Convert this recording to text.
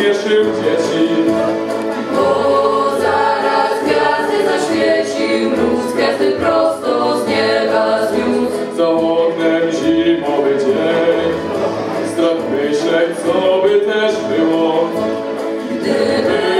uśmieszył dzieci. Bo zaraz gwiazdy zaświecił, mróz gwiazdy prosto z nieba zniósł. Za oknem zimowy dzień, strach myśleć, co by też było. Gdyby